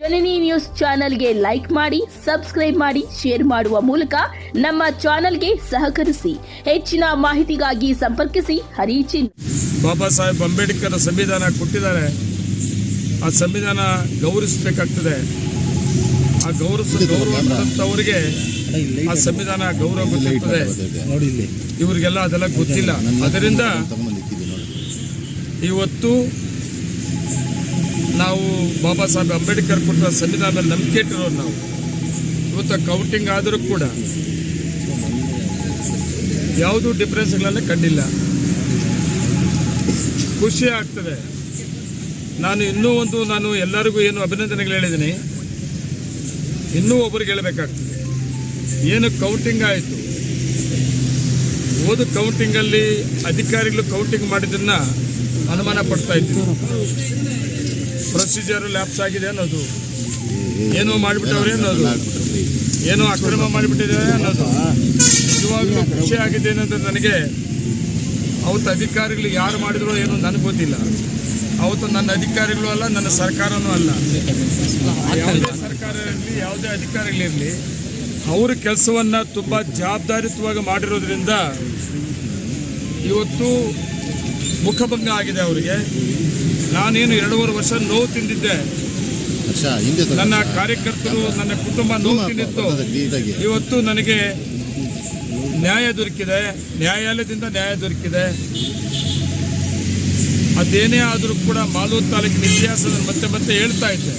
ಜನನಿ news ಚಾನೆಲ್ಗೆ like ಮಾಡಿ, subscribe ಮಾಡಿ, ಶೇರ್ ಮಾಡುವ ಮೂಲಕ ನಮ್ಮ ಚಾನೆಲ್ಗೆ ಸಹಕರಿಸಿ. ಹೆಚ್ಚಿನ ಮಾಹಿತಿಗಾಗಿ ಸಂಪರ್ಕಿಸಿ ಹರಿಚಿನ್. ಬಾಬಾ ಸಾಹೇಬ್ ಅಂಬೇಡ್ಕರ್ ಸಂವಿಧಾನ ಕೊಟ್ಟಿದ್ದಾರೆ. ಆ ಸಂವಿಧಾನ ಗೌರವಿಸಬೇಕಾಗ್ತದೆ. ಆ ಗೌರವ ಕೊಟ್ಟಂಥವ್ರಿಗೆ ಆ ಸಂವಿಧಾನ ಗೌರವ ಇವರಿಗೆಲ್ಲ ಅದೆಲ್ಲ ಗೊತ್ತಿಲ್ಲ. ಅದರಿಂದ ಇವತ್ತು ನಾವು ಬಾಬಾ ಸಾಹೇಬ್ ಅಂಬೇಡ್ಕರ್ ಕೊಟ್ಟ ಸಂವಿಧಾನ ನಂಬಿಕೆ ಇಟ್ಟಿರೋರು ನಾವು. ಇವತ್ತು ಕೌಂಟಿಂಗ್ ಆದರೂ ಕೂಡ ಯಾವುದೂ ಡಿಫ್ರೆನ್ಸ್ಗಳನ್ನ ಕಂಡಿಲ್ಲ. ಖುಷಿ ಆಗ್ತದೆ. ನಾನು ಇನ್ನೂ ಒಂದು ನಾನು ಎಲ್ಲರಿಗೂ ಏನು ಅಭಿನಂದನೆಗಳು ಹೇಳಿದ್ದೀನಿ. ಇನ್ನೂ ಒಬ್ಬರಿಗೆ ಹೇಳಬೇಕಾಗ್ತದೆ. ಏನು ಕೌಂಟಿಂಗ್ ಆಯಿತು? ಓದು ಕೌಂಟಿಂಗಲ್ಲಿ ಅಧಿಕಾರಿಗಳು ಕೌಂಟಿಂಗ್ ಮಾಡಿದ್ದನ್ನು ಅನುಮಾನ ಪಡ್ತಾ ಇದ್ರು ಪ್ರೊಸೀಜರ್ ಲ್ಯಾಪ್ಸ್ ಆಗಿದೆ ಅನ್ನೋದು. ಏನೋ ಮಾಡಿಬಿಟ್ಟವ್ರೆ ಅನ್ನೋದು. ಏನೋ ಅಕ್ರಮ ಮಾಡಿಬಿಟ್ಟಿದ್ದಾರೆ ಅನ್ನೋದು. ನಿಜವಾಗ್ಲೂ ಖುಷಿ ಆಗಿದೆ ಏನಂದ್ರೆ ನನಗೆ. ಅವತ್ತು ಅಧಿಕಾರಿಗಳು ಯಾರು ಮಾಡಿದ್ರು ಏನು ನನಗೆ ಗೊತ್ತಿಲ್ಲ. ಅವತ್ತು ನನ್ನ ಅಧಿಕಾರಿಗಳು ಅಲ್ಲ, ನನ್ನ ಸರ್ಕಾರನೂ ಅಲ್ಲ. ಯಾವುದೇ ಸರ್ಕಾರ ಇರಲಿ, ಯಾವುದೇ ಅಧಿಕಾರಿಗಳಿರಲಿ ಅವ್ರ ಕೆಲಸವನ್ನು ತುಂಬ ಜವಾಬ್ದಾರಿತವಾಗಿ ಮಾಡಿರೋದ್ರಿಂದ ಇವತ್ತು ಮುಖಭಂಗ ಆಗಿದೆ ಅವರಿಗೆ. ನಾನೇನು ಎರಡೂವರೆ ವರ್ಷ ನೋವು ತಿಂದಿದ್ದೆ. ನನ್ನ ಕಾರ್ಯಕರ್ತರು ನನ್ನ ಕುಟುಂಬ ನೋವು ತಿಂದಿತ್ತು. ಇವತ್ತು ನನಗೆ ನ್ಯಾಯ ದೊರಕಿದೆ. ನ್ಯಾಯಾಲಯದಿಂದ ನ್ಯಾಯ ದೊರಕಿದೆ. ಅದೇನೇ ಆದರೂ ಕೂಡ ಮಾಲೂರು ತಾಲೂಕಿನ ಇತಿಹಾಸ ಮತ್ತೆ ಮತ್ತೆ ಹೇಳ್ತಾ ಇದ್ದೆ.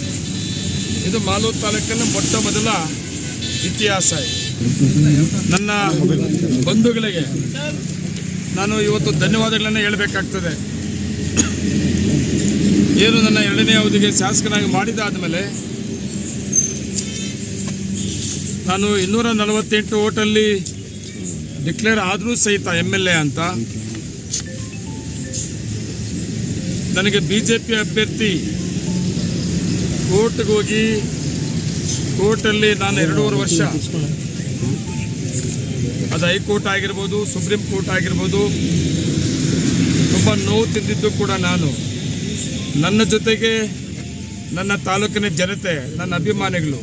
ಇದು ಮಾಲೂರು ತಾಲೂಕಲ್ಲಿ ಮೊಟ್ಟ ಮೊದಲ ಇತಿಹಾಸ ನನ್ನ ಬಂಧುಗಳಿಗೆ ನಾನು ಇವತ್ತು ಧನ್ಯವಾದಗಳನ್ನು ಹೇಳಬೇಕಾಗ್ತದೆ. ಏನು ನನ್ನ ಎರಡನೇ ಅವಧಿಗೆ ಶಾಸಕನಾಗಿ ಮಾಡಿದಾದ ಮೇಲೆ ನಾನು ಇನ್ನೂರ ನಲವತ್ತೆಂಟು ಓಟಲ್ಲಿ ಡಿಕ್ಲೇರ್ ಆದರೂ ಸಹಿತ ಎಂ ಎಲ್ ಎ ಅಂತ. ನನಗೆ ಬಿ ಜೆ ಪಿ ಅಭ್ಯರ್ಥಿ ಕೋರ್ಟ್ಗೆ ಹೋಗಿ ಕೋರ್ಟಲ್ಲಿ ನಾನು ಎರಡೂವರೆ ವರ್ಷ. ಅದು ಹೈಕೋರ್ಟ್ ಆಗಿರ್ಬೋದು, ಸುಪ್ರೀಂ ಕೋರ್ಟ್ ಆಗಿರ್ಬೋದು, ತುಂಬ ನೋವು ತಿಂದಿದ್ದು ಕೂಡ ನಾನು. ನನ್ನ ಜೊತೆಗೆ ನನ್ನ ತಾಲೂಕಿನ ಜನತೆ, ನನ್ನ ಅಭಿಮಾನಿಗಳು,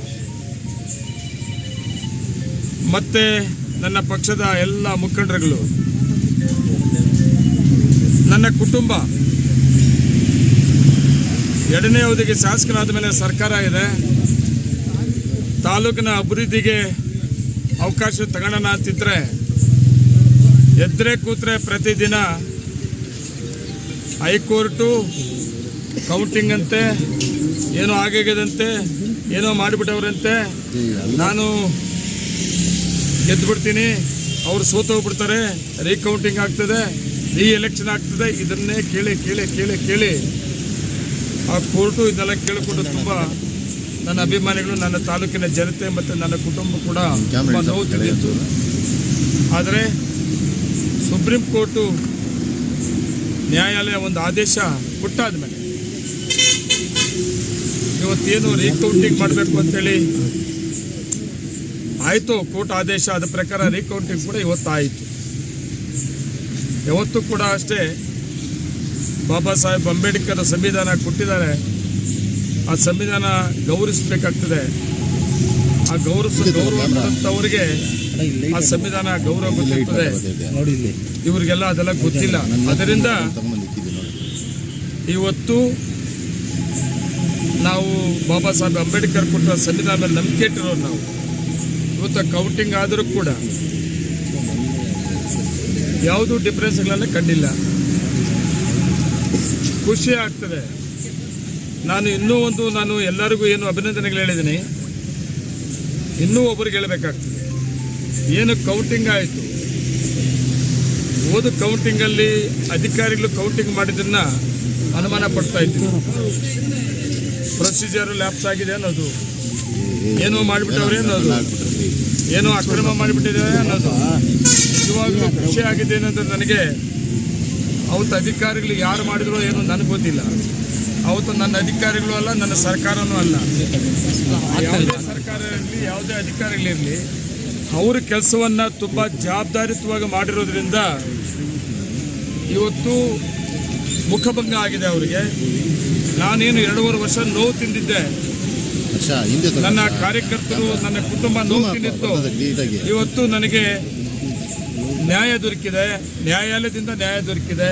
ಮತ್ತೆ ನನ್ನ ಪಕ್ಷದ ಎಲ್ಲ ಮುಖಂಡರುಗಳು, ನನ್ನ ಕುಟುಂಬ, ಎರಡನೇ ಅವಧಿಗೆ ಶಾಸಕನಾದ ಮೇಲೆ ಸರ್ಕಾರ ಇದೆ. ತಾಲೂಕಿನ ಅಭಿವೃದ್ಧಿಗೆ ಅವಕಾಶ ತಗೊಳ್ಳೋಣ ಅಂತಿದ್ರೆ, ಎದ್ರೆ ಕೂತ್ರೆ ಪ್ರತಿದಿನ ಹೈಕೋರ್ಟು ಕೌಂಟಿಂಗ್ ಅಂತೆ ಏನೋ ಆಗಾಗ್ಯದಂತೆ ಏನೋ ಮಾಡಿಬಿಟ್ಟವ್ರಂತೆ. ನಾನು ಗೆದ್ದು ಬಿಡ್ತೀನಿ ಅವ್ರು ಸೋತೋಗ್ಬಿಡ್ತಾರೆ ರೀಕೌಂಟಿಂಗ್ ಆಗ್ತದೆ ರೀ ಎಲೆಕ್ಷನ್ ಆಗ್ತದೆ ಇದನ್ನೇ ಕೇಳಿ ಕೇಳಿ ಕೇಳಿ ಕೇಳಿ. ಆ ಕೋರ್ಟು ಇದನ್ನೆಲ್ಲ ಕೇಳಿಕೊಂಡು ತುಂಬ ನನ್ನ ಅಭಿಮಾನಿಗಳು ನನ್ನ ತಾಲೂಕಿನ ಜನತೆ ಮತ್ತು ನನ್ನ ಕುಟುಂಬ ಕೂಡ ತುಂಬ ನೋವು ತಿಳಿಯಿತು ಆದರೆ ಸುಪ್ರೀಂ ಕೋರ್ಟು ನ್ಯಾಯಾಲಯ ಒಂದು ಆದೇಶ ಕೊಟ್ಟಾದ ಮೇಲೆ ಇವತ್ತೇನು ರೀಕೌಂಟಿಂಗ್ ಮಾಡಬೇಕು ಅಂತೇಳಿ? ಆಯಿತು, ಕೋರ್ಟ್ ಆದೇಶ ಅದ ಪ್ರಕಾರ ರೀಕೌಂಟಿಂಗ್ ಕೂಡ ಇವತ್ತು ಆಯಿತು ಯಾವತ್ತೂ ಕೂಡ ಅಷ್ಟೇ, ಬಾಬಾ ಸಾಹೇಬ್ ಅಂಬೇಡ್ಕರ್ ಸಂವಿಧಾನ ಕೊಟ್ಟಿದ್ದಾರೆ. ಆ ಸಂವಿಧಾನ ಗೌರವಿಸಬೇಕಾಗ್ತದೆ. ಆ ಗೌರವ ಕೊಟ್ಟಂಥವ್ರಿಗೆ ಆ ಸಂವಿಧಾನ ಗೌರವ ಗೊತ್ತಿರ್ತದೆ. ಇವರಿಗೆಲ್ಲ ಅದೆಲ್ಲ ಗೊತ್ತಿಲ್ಲ. ಅದರಿಂದ ಇವತ್ತು ನಾವು ಬಾಬಾ ಸಾಹೇಬ್ ಅಂಬೇಡ್ಕರ್ ಕೊಟ್ಟ ಸಂವಿಧಾನ ನಂಬಿಕೆ ಇಟ್ಟಿರೋರು ನಾವು. ಇವತ್ತು ಕೌಂಟಿಂಗ್ ಆದರೂ ಕೂಡ ಯಾವುದೂ ಡಿಫ್ರೆನ್ಸ್ಗಳನ್ನ ಕಂಡಿಲ್ಲ. ಖುಷಿ ಆಗ್ತದೆ. ನಾನು ಇನ್ನೂ ಒಂದು ನಾನು ಎಲ್ಲರಿಗೂ ಏನು ಅಭಿನಂದನೆಗಳು ಹೇಳಿದ್ದೀನಿ. ಇನ್ನೂ ಒಬ್ಬರಿಗೆ ಹೇಳಬೇಕಾಗ್ತದೆ. ಏನು ಕೌಂಟಿಂಗ್ ಆಯಿತು. ಓದು ಕೌಂಟಿಂಗಲ್ಲಿ ಅಧಿಕಾರಿಗಳು ಕೌಂಟಿಂಗ್ ಮಾಡಿದ್ದನ್ನ ಅನುಮಾನ ಪಡ್ತಾ ಇದ್ವಿ ಪ್ರೊಸೀಜರ್ ಲ್ಯಾಪ್ಸ್ ಆಗಿದೆ ಅನ್ನೋದು. ಏನೋ ಮಾಡಿಬಿಟ್ಟವ್ರೆ ಅನ್ನೋದು. ಏನೋ ಅಕ್ರಮ ಮಾಡಿಬಿಟ್ಟಿದ್ದಾರೆ ಅನ್ನೋದು. ನಿಜವಾಗ್ಲೂ ಖುಷಿ ಆಗಿದೆ ಏನಂದ್ರೆ ನನಗೆ. ಅವತ್ತು ಅಧಿಕಾರಿಗಳು ಯಾರು ಮಾಡಿದ್ರು ಏನು ನನಗೆ ಗೊತ್ತಿಲ್ಲ. ಅವತ್ತು ನನ್ನ ಅಧಿಕಾರಿಗಳು ಅಲ್ಲ ನನ್ನ ಸರ್ಕಾರನೂ ಅಲ್ಲ. ಯಾವುದೇ ಸರ್ಕಾರ ಇರಲಿ ಯಾವುದೇ ಅಧಿಕಾರಿಗಳಿರಲಿ ಅವ್ರ ಕೆಲಸವನ್ನ ತುಂಬ ಜವಾಬ್ದಾರಿತವಾಗಿ ಮಾಡಿರೋದ್ರಿಂದ ಇವತ್ತು ಮುಖಭಂಗ ಆಗಿದೆ ಅವರಿಗೆ. ನಾನೇನು ಎರಡೂವರೆ ವರ್ಷ ನೋವು ತಿಂದಿದ್ದೆ. ನನ್ನ ಕಾರ್ಯಕರ್ತರು ನನ್ನ ಕುಟುಂಬ ನೋವು ತಿಂದಿತ್ತು. ಇವತ್ತು ನನಗೆ ನ್ಯಾಯ ದೊರಕಿದೆ. ನ್ಯಾಯಾಲಯದಿಂದ ನ್ಯಾಯ ದೊರಕಿದೆ.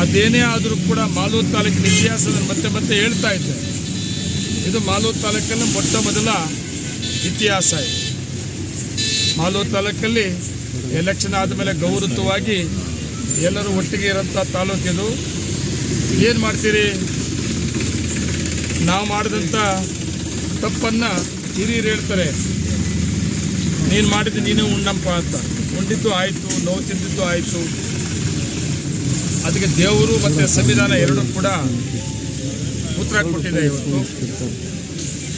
ಅದೇನೇ ಆದರೂ ಕೂಡ ಮಾಲೂರು ತಾಲೂಕಿನ ಇತಿಹಾಸದಲ್ಲಿ ಮತ್ತೆ ಮತ್ತೆ ಹೇಳ್ತಾ ಇದ್ದೆ. ಇದು ಮಾಲೂರು ತಾಲೂಕಲ್ಲಿ ಮೊಟ್ಟ ಮೊದಲ ಇತಿಹಾಸ ಇದೆ. ಮಾಲೂರು ತಾಲೂಕಲ್ಲಿ ಎಲೆಕ್ಷನ್ ಆದಮೇಲೆ ಗೌರವವಾಗಿ ಎಲ್ಲರೂ ಒಟ್ಟಿಗೆ ಇರೋಂಥ ತಾಲೂಕಿದು ಏನು ಮಾಡ್ತೀರಿ? ನಾವು ಮಾಡಿದಂಥ ತಪ್ಪನ್ನು ಹಿರಿಯರು ಹೇಳ್ತಾರೆ. ನೀನು ಮಾಡಿದ್ದು ನೀನೇ ಉಣ್ಣಪ್ಪ ಅಂತ. ಉಂಡಿದ್ದು ಆಯಿತು, ನೋವು ತಿಂದಿದ್ದು ಆಯಿತು. ಅದಕ್ಕೆ ದೇವರು ಮತ್ತು ಸಂವಿಧಾನ ಎರಡೂ ಕೂಡ ಉತ್ತರ ಕೊಟ್ಟಿದೆ ಇವತ್ತು.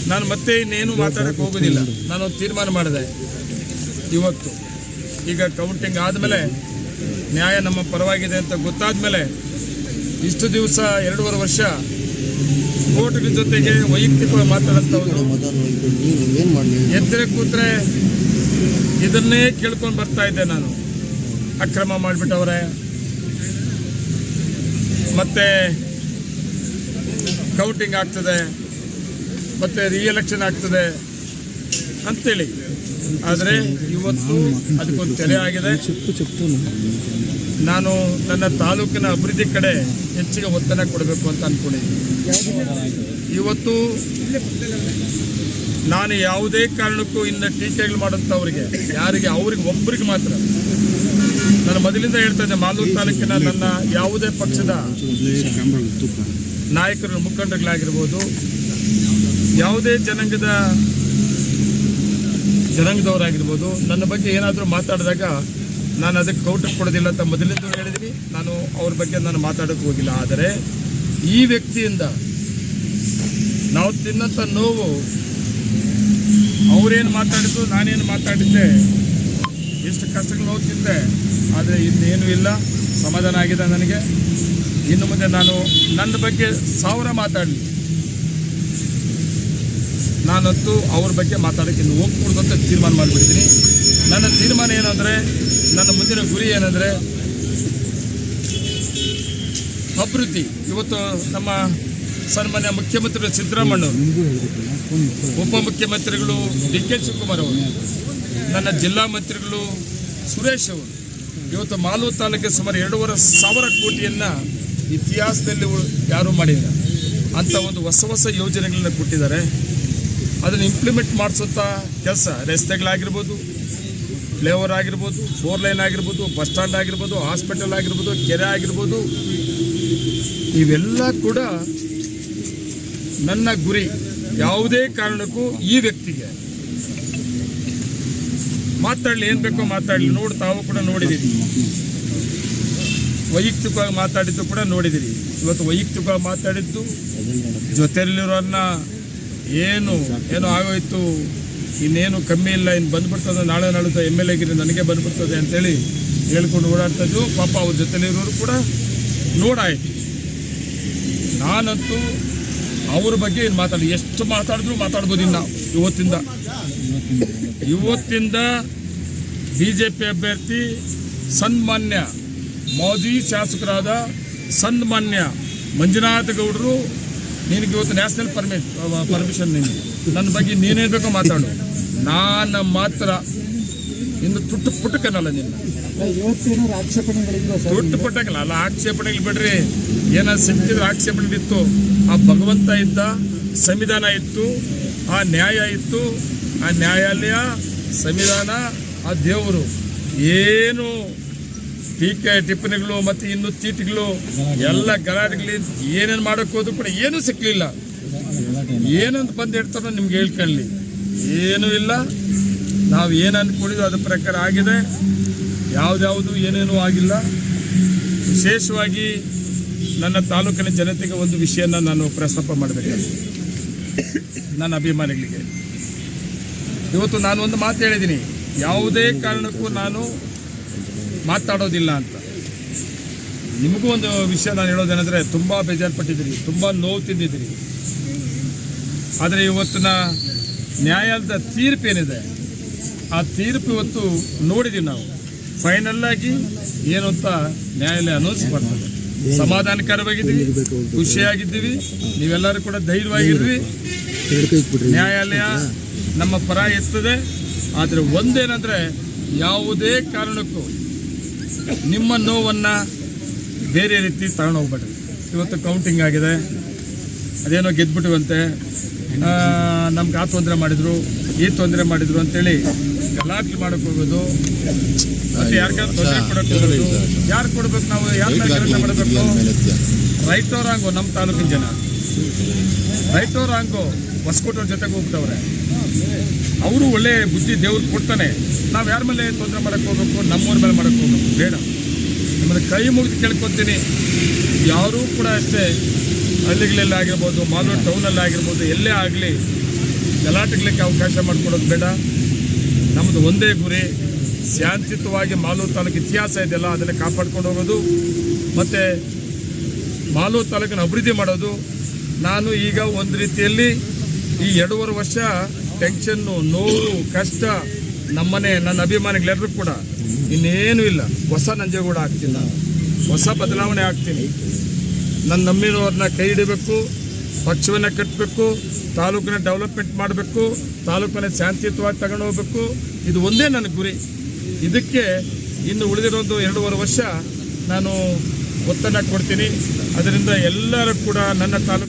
ನಾನು ಮತ್ತೆ ಇನ್ನೇನು ಮಾತಾಡಕ್ಕೆ ಹೋಗೋದಿಲ್ಲ. ನಾನು ತೀರ್ಮಾನ ಮಾಡಿದೆ. ಇವತ್ತು ಈಗ ಕೌಂಟಿಂಗ್ ಆದಮೇಲೆ ನ್ಯಾಯ ನಮ್ಮ ಪರವಾಗಿದೆ ಅಂತ ಗೊತ್ತಾದ ಮೇಲೆ ಇಷ್ಟು ದಿವಸ ಎರಡೂವರೆ ವರ್ಷ ಕೋರ್ಟ್ಗಳ ಜೊತೆಗೆ ವೈಯಕ್ತಿಕವಾಗಿ ಮಾತಾಡಂಥವ್ರು ಎದ್ರೆ ಕೂತ್ರೆ ಇದನ್ನೇ ಕೇಳ್ಕೊಂಡು ಬರ್ತಾ ಇದ್ದೆ ನಾನು. ಅಕ್ರಮ ಮಾಡಿಬಿಟ್ಟವ್ರೆ. ಮತ್ತೆ ಕೌಂಟಿಂಗ್ ಆಗ್ತದೆ. ಮತ್ತೆ ರಿಎಲೆಕ್ಷನ್ ಆಗ್ತದೆ ಅಂತೇಳಿ. ಆದರೆ ಇವತ್ತು ಅದಕ್ಕೊಂದು ತೆರೆ ಆಗಿದೆ. ನಾನು ನನ್ನ ತಾಲೂಕಿನ ಅಭಿವೃದ್ಧಿ ಕಡೆ ಹೆಚ್ಚಿಗೆ ಒತ್ತಡ ಕೊಡಬೇಕು ಅಂತ ಅಂದ್ಕೊಂಡಿದ್ದೀನಿ ಇವತ್ತು ನಾನು ಯಾವುದೇ ಕಾರಣಕ್ಕೂ ಇನ್ನು ಟೀಕೆಗಳು ಮಾಡೋಂಥವ್ರಿಗೆ ಯಾರಿಗೆ, ಅವ್ರಿಗೆ ಒಬ್ಬರಿಗೆ ಮಾತ್ರ ನಾನು ಮೊದಲಿಂದ ಹೇಳ್ತಾ ಇದ್ದೆ, ಮಾಲೂರು ತಾಲೂಕಿನ ನನ್ನ ಯಾವುದೇ ಪಕ್ಷದ ನಾಯಕರು, ಮುಖಂಡರುಗಳಾಗಿರ್ಬೋದು ಯಾವುದೇ ಜನಾಂಗದ ಜನಾಂಗದವರಾಗಿರ್ಬೋದು, ನನ್ನ ಬಗ್ಗೆ ಏನಾದರೂ ಮಾತಾಡಿದಾಗ ನಾನು ಅದಕ್ಕೆ ಕೌಂಟರ್ ಕೊಡೋದಿಲ್ಲ ಅಂತ ಮೊದಲಿಂದ ಹೇಳಿದ್ದೀನಿ ನಾನು ಅವ್ರ ಬಗ್ಗೆ ನಾನು ಮಾತಾಡೋಕ್ಕೆ ಹೋಗಿಲ್ಲ. ಆದರೆ ಈ ವ್ಯಕ್ತಿಯಿಂದ ನಾವು ತಿನ್ನಂಥ ನೋವು ಅವರೇನು ಮಾತಾಡಿದ್ರು ನಾನೇನು ಮಾತಾಡಿದ್ದೆ, ಎಷ್ಟು ಕಷ್ಟಗಳು ನೋವು ತಿಂದೆ, ಆದರೆ ಇನ್ನೇನು ಇಲ್ಲ, ಸಮಾಧಾನ ಆಗಿದೆ ನನಗೆ. ಇನ್ನು ಮುಂದೆ ನಾನು ನನ್ನ ಬಗ್ಗೆ ಸಾವಿರ ಮಾತಾಡಲಿ. ನಾನಂತೂ ಅವ್ರ ಬಗ್ಗೆ ಮಾತಾಡೋಕ್ಕೆ ಇನ್ನು ಹೋಗ್ಕೂಡ್ದು ಅಂತ ತೀರ್ಮಾನ ಮಾಡಿಬಿಡ್ತೀನಿ ನನ್ನ ತೀರ್ಮಾನ ಏನಂದರೆ, ನನ್ನ ಮುಂದಿನ ಗುರಿ ಏನಂದರೆ, ಅಭಿವೃದ್ಧಿ. ಇವತ್ತು ನಮ್ಮ ಸನ್ಮಾನ್ಯ ಮುಖ್ಯಮಂತ್ರಿಗಳು ಸಿದ್ದರಾಮಯ್ಯ ಉಪಮುಖ್ಯಮಂತ್ರಿಗಳು ಡಿ ಕೆ ಶಿವಕುಮಾರ್ ಅವರು, ನನ್ನ ಜಿಲ್ಲಾ ಮಂತ್ರಿಗಳು ಸುರೇಶ್ ಅವರು, ಇವತ್ತು ಮಾಲೂರು ತಾಲೂಕಿಗೆ ಸುಮಾರು ಎರಡೂವರೆ ಸಾವಿರ ಕೋಟಿಯನ್ನು ಇತಿಹಾಸದಲ್ಲಿ ಯಾರೂ ಮಾಡಿಲ್ಲ ಅಂಥ ಒಂದು ಹೊಸ ಹೊಸ ಯೋಜನೆಗಳನ್ನ ಕೊಟ್ಟಿದ್ದಾರೆ. ಅದನ್ನು ಇಂಪ್ಲಿಮೆಂಟ್ ಮಾಡಿಸುತ್ತಾ ಕೆಲಸ. ರಸ್ತೆಗಳಾಗಿರ್ಬೋದು ಫ್ಲೇವರ್ ಆಗಿರ್ಬೋದು ಫೋರ್ ಲೈನ್ ಆಗಿರ್ಬೋದು ಬಸ್ ಸ್ಟ್ಯಾಂಡ್ ಆಗಿರ್ಬೋದು ಹಾಸ್ಪಿಟಲ್ ಆಗಿರ್ಬೋದು, ಕೆರೆ ಆಗಿರ್ಬೋದು, ಇವೆಲ್ಲ ಕೂಡ ನನ್ನ ಗುರಿ. ಯಾವುದೇ ಕಾರಣಕ್ಕೂ ಈ ವ್ಯಕ್ತಿಗೆ. ಮಾತಾಡಲಿ, ಏನು ಬೇಕೋ ಮಾತಾಡಲಿ. ನೋಡಿ, ತಾವು ಕೂಡ ನೋಡಿದ್ದೀರಿ ವೈಯಕ್ತಿಕವಾಗಿ ಮಾತಾಡಿದ್ದು ಕೂಡ ನೋಡಿದ್ದೀರಿ ಇವತ್ತು ವೈಯಕ್ತಿಕವಾಗಿ ಮಾತಾಡಿದ್ದು ಜೊತೆಯಲ್ಲಿರೋರನ್ನ ಏನು, ಏನೋ ಆಗೋಯ್ತು, ಇನ್ನೇನು ಕಮ್ಮಿ ಇಲ್ಲ ಇನ್ನು ಬಂದ್ಬಿಡ್ತದೆ ನಾಳೆ ನಾಳೆ ಎಂ ಎಲ್ ಎಗಿರಿ ನನಗೆ ಬಂದ್ಬಿಡ್ತದೆ ಅಂತೇಳಿ ಹೇಳ್ಕೊಂಡು ಓಡಾಡ್ತದ್ದು ಪಾಪ ಅವ್ರ ಜೊತೆಲಿರೋರು ಕೂಡ ನೋಡಾಯ್ತು. ನಾನಂತೂ ಅವ್ರ ಬಗ್ಗೆ ಇನ್ನು ಮಾತಾಡಿ ಎಷ್ಟು ಮಾತಾಡಿದ್ರು ಮಾತಾಡ್ಬೋದು ಇನ್ನು ಇವತ್ತಿಂದ. ಇವತ್ತಿಂದ ಬಿ ಜೆ ಪಿ ಅಭ್ಯರ್ಥಿ ಸನ್ಮಾನ್ಯ ಮಾಜಿ ಶಾಸಕರಾದ ಸನ್ಮಾನ್ಯ ಮಂಜುನಾಥ ಗೌಡರು ನಿನಗೆ ಇವತ್ತು ನ್ಯಾಷನಲ್ ಪರ್ಮಿಟ್ ಪರ್ಮಿಷನ್ ನಿನಗೆ. ನನ್ನ ಬಗ್ಗೆ ನೀನೇನು ಮಾತಾಡು. ನಾನು ಮಾತ್ರ ಇನ್ನು ತುಟ್ಟು ಪುಟ್ಟಕ್ಕನಲ್ಲ ನಿನ್ನ. ತುಟ್ಟು ಪುಟ್ಟಕ್ಕಲ್ಲ ಅಲ್ಲ ಆಕ್ಷೇಪಣೆಗಳು ಬಿಡ್ರಿ. ಏನಾದ್ರು ಸಿಕ್ಕಿದ್ರೆ ಆಕ್ಷೇಪಣೆಗಳಿತ್ತು ಆ ಭಗವಂತ ಇದ್ದ, ಸಂವಿಧಾನ ಇತ್ತು, ಆ ನ್ಯಾಯ ಇತ್ತು, ಆ ನ್ಯಾಯಾಲಯ, ಸಂವಿಧಾನ, ಆ ದೇವರು. ಏನು ಟೀಕೆ ಟಿಪ್ಪಣಿಗಳು ಮತ್ತು ಇನ್ನು ಚೀಟಿಗಳು ಎಲ್ಲ ಗಲಾಟೆಗಳು ಏನೇನು ಮಾಡೋಕೆ ಹೋದ್ರು ಕೂಡ ಏನೂ ಸಿಕ್ಕಲಿಲ್ಲ ಏನಂತ ಬಂದು ಹೇಳ್ತಾರೋ ನಿಮ್ಗೆ ಹೇಳ್ಕೊಳ್ಳಿ. ಏನೂ ಇಲ್ಲ. ನಾವು ಏನು ಅಂದ್ಕೊಂಡಿದ್ದು ಅದ್ರ ಪ್ರಕಾರ ಆಗಿದೆ. ಯಾವುದ್ಯಾವುದು ಏನೇನೂ ಆಗಿಲ್ಲ. ವಿಶೇಷವಾಗಿ ನನ್ನ ತಾಲೂಕಿನ ಜನತೆಗೆ ಒಂದು ವಿಷಯನ ನಾನು ಪ್ರಸ್ತಾಪ ಮಾಡಬೇಕು ನನ್ನ ಅಭಿಮಾನಿಗಳಿಗೆ. ಇವತ್ತು ನಾನು ಒಂದು ಮಾತು ಹೇಳಿದ್ದೀನಿ. ಯಾವುದೇ ಕಾರಣಕ್ಕೂ ನಾನು ಮಾತಾಡೋದಿಲ್ಲ ಅಂತ. ನಿಮಗೂ ಒಂದು ವಿಷಯ ನಾನು ಹೇಳೋದೇನೆಂದರೆ ತುಂಬ ಬೇಜಾರುಪಟ್ಟಿದ್ದೀರಿ, ತುಂಬ ನೋವು ತಿಂದಿದ್ದೀರಿ. ಆದರೆ ಇವತ್ತಿನ ನ್ಯಾಯಾಲಯದ ತೀರ್ಪು ಏನಿದೆ, ಆ ತೀರ್ಪು ಇವತ್ತು ನೋಡಿದ್ದೀವಿ ನಾವು. ಫೈನಲ್ ಆಗಿ ಏನು ಅಂತ ನ್ಯಾಯಾಲಯ ಅನೌನ್ಸ್ ಮಾಡ್ತದೆ. ಸಮಾಧಾನಕರವಾಗಿದ್ದೀವಿ, ಖುಷಿಯಾಗಿದ್ದೀವಿ, ನೀವೆಲ್ಲರೂ ಕೂಡ ಧೈರ್ಯವಾಗಿದ್ವಿ ನ್ಯಾಯಾಲಯ ನಮ್ಮ ಪರ ಎತ್ತದೆ ಆದರೆ ಒಂದೇನಂದ್ರೆ ಯಾವುದೇ ಕಾರಣಕ್ಕೂ ನಿಮ್ಮ ನೋವನ್ನು ಬೇರೆ ರೀತಿ ತಗೊಂಡು ಹೋಗ್ಬೇಡ್ರಿ ಇವತ್ತು ಕೌಂಟಿಂಗ್ ಆಗಿದೆ. ಅದೇನೋ ಗೆದ್ಬಿಟ್ಟಿವಂತೆ ನಮ್ಗೆ ಆ ತೊಂದರೆ ಮಾಡಿದ್ರು ಈ ತೊಂದರೆ ಮಾಡಿದ್ರು ಅಂತೇಳಿ ಗಲಾಟೆ ಮಾಡಕ್ಕೆ ಹೋಗೋದು. ಮತ್ತೆ ಯಾರಿಗಾದ್ರು ತೊಂದರೆ ಕೊಡಕ್ಕೆ ಹೋಗೋದು? ಯಾರು ಕೊಡ್ಬೇಕು ನಾವು? ಯಾರು ಮಾಡಬೇಕು? ರೈಟ್ ರಾಂಗು ನಮ್ಮ ತಾಲೂಕಿನ ಜನ. ರೈಟ್ ಬಸ್ ಹೊಸಕೋಟವ್ರ ಜೊತೆಗೆ ಹೋಗ್ಬಿಟ್ಟವ್ರೆ. ಅವರು ಒಳ್ಳೆ ಬುದ್ಧಿ ದೇವ್ರಿಗೆ ಕೊಡ್ತಾನೆ. ನಾವು ಯಾರ ಮೇಲೆ ತೊಂದರೆ ಮಾಡಕ್ಕೆ ಹೋಗ್ಬೇಕು, ನಮ್ಮವ್ರ ಮೇಲೆ ಮಾಡಕ್ಕೆ ಹೋಗ್ಬೇಕು, ಬೇಡ. ನಿಮ್ಮನ್ನು ಕೈ ಮುಗಿದು ಕೇಳ್ಕೊತೀನಿ. ಯಾರೂ ಕೂಡ ಅಷ್ಟೇ ಹಳ್ಳಿಗಳಲ್ಲಿ ಆಗಿರ್ಬೋದು ಮಾಲೂರು ಟೌನಲ್ಲಿ ಆಗಿರ್ಬೋದು, ಎಲ್ಲೇ ಆಗಲಿ ಗಲಾಟೆಗಳಿಗೆ ಅವಕಾಶ ಮಾಡಿಕೊಡೋದು ಬೇಡ. ನಮ್ಮದು ಒಂದೇ ಗುರಿ, ಶಾಂತಿಯುತವಾಗಿ ಮಾಲೂರು ತಾಲೂಕು ಇತಿಹಾಸ ಇದೆಯಲ್ಲ, ಅದನ್ನು ಕಾಪಾಡ್ಕೊಂಡು ಹೋಗೋದು. ಮತ್ತು ಮಾಲೂರು ತಾಲೂಕನ್ನು ಅಭಿವೃದ್ಧಿ ಮಾಡೋದು ನಾನು ಈಗ ಒಂದು ರೀತಿಯಲ್ಲಿ ಈ ಎರಡೂವರೆ ವರ್ಷ ಟೆನ್ಷನ್ನು ನೋವು, ಕಷ್ಟ, ನಮ್ಮನೆ, ನನ್ನ ಅಭಿಮಾನಿಗಳೆಲ್ಲರೂ ಕೂಡ ಇನ್ನೇನು ಇಲ್ಲ. ಹೊಸ ನಂಜೇಗೌಡ ಆಗ್ತೀನಿ ನಾನು. ಹೊಸ ಬದಲಾವಣೆ ಆಗ್ತೀನಿ. ನನ್ನ ನಂಬಿರೋರನ್ನ ಕೈ ಹಿಡಿಬೇಕು, ಪಕ್ಷವನ್ನು ಕಟ್ಟಬೇಕು ತಾಲೂಕಿನ ಡೆವಲಪ್ಮೆಂಟ್ ಮಾಡಬೇಕು ತಾಲೂಕನ್ನ ಶಾಂತಿಯುತವಾಗಿ ತಗೊಂಡು ಹೋಗ್ಬೇಕು. ಇದು ಒಂದೇ ನನ್ನ ಗುರಿ. ಇದಕ್ಕೆ ಇನ್ನು ಉಳಿದಿರೋದು ಎರಡೂವರೆ ವರ್ಷ ನಾನು ಒತ್ತಡ ಕೊಡ್ತೀನಿ. ಅದರಿಂದ ಎಲ್ಲರೂ ಕೂಡ ನನ್ನ ತಾಲೂಕು